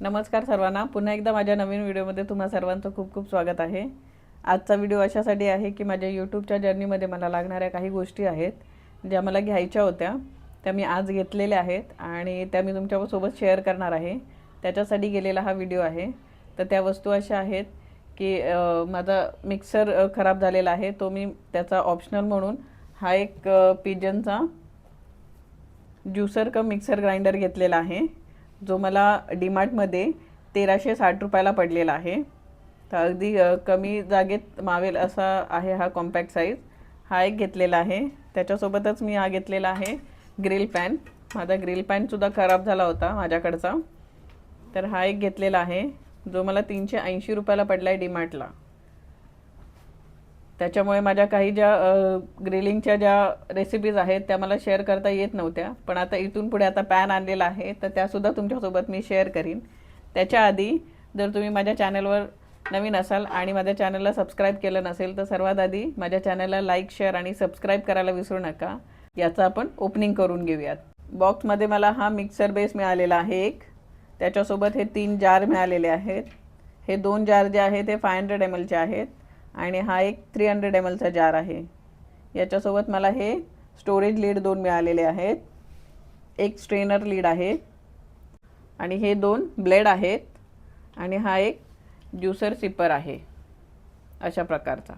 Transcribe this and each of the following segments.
नमस्कार सर्वांना. पुन्हा एकदा माझ्या नवीन व्हिडिओमध्ये तुम्हा सर्वांचं खूप खूप स्वागत आहे. आजचा व्हिडिओ अशासाठी आहे की माझ्या यूट्यूबच्या जर्नीमध्ये मला लागणाऱ्या काही गोष्टी आहेत ज्या मला घ्यायच्या होत्या त्या मी आज घेतलेल्या आहेत आणि त्या मी तुमच्यासोबत शेअर करणार आहे. त्याच्यासाठी गेलेला हा व्हिडिओ आहे. तर त्या वस्तू अशा आहेत की माझा मिक्सर खराब झालेला आहे. तो मी त्याचा ऑप्शनल म्हणून हा एक पिजनचा ज्युसर कम मिक्सर ग्राइंडर घेतलेला आहे. जो मला डीमार्टमध्ये तेराशे साठ रुपयाला पडलेला आहे. तर अगदी कमी जागेत मावेल असा आहे हा कॉम्पॅक्ट साईज हा एक घेतलेला आहे. त्याच्यासोबतच मी हा घेतलेला आहे ग्रिल पॅन माझा ग्रिल पॅनसुद्धा खराब झाला होता माझ्याकडचा. तर हा एक घेतलेला आहे. जो मला तीनशे ऐंशी रुपयाला पडला आहे डीमार्टला. त्याच्यामुळे माझ्या काही ज्या ग्रिलिंगच्या ज्या रेसिपीज आहेत त्या मला शेअर करता येत नव्हत्या. पण आता इथून पुढे आता पॅन आणलेला आहे तर त्यासुद्धा तुमच्यासोबत मी शेअर करीन. त्याच्या आधी जर तुम्ही माझ्या चॅनलवर नवीन असाल आणि माझ्या चॅनलला सबस्क्राईब केलं नसेल तर सर्वात आधी माझ्या चॅनलला लाईक शेअर आणि सबस्क्राईब करायला विसरू नका. याचं आपण ओपनिंग करून घेऊयात. बॉक्समध्ये मला हा मिक्सर बेस मिळालेला आहे एक. त्याच्यासोबत हे तीन जार मिळालेले आहेत. हे दोन जार जे आहेत ते फाय हंड्रेड एम एलचे आहेत. आणि हा एक थ्री हंड्रेड एम एलचा जार आहे. याच्यासोबत मला हे स्टोरेज लीड दोन मिळालेले आहेत. एक स्ट्रेनर लीड आहे. आणि हे दोन ब्लेड आहेत. आणि हा एक ज्युसर सिपर आहे. अशा प्रकारचा.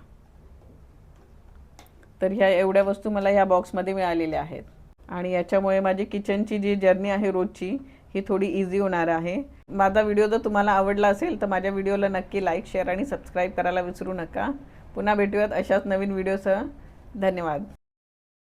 तर ह्या एवढ्या वस्तू मला ह्या बॉक्समध्ये मिळालेल्या आहेत. आणि याच्यामुळे माझी किचनची जी जर्नी आहे रोजची ही थोडी इझी होणार आहे. माझा व्हिडिओ जर तुम्हाला आवडला असेल तर माझ्या व्हिडिओला नक्की लाईक शेअर आणि सबस्क्राईब करायला विसरू नका. पुन्हा भेटूयात अशाच नवीन व्हिडिओसह धन्यवाद.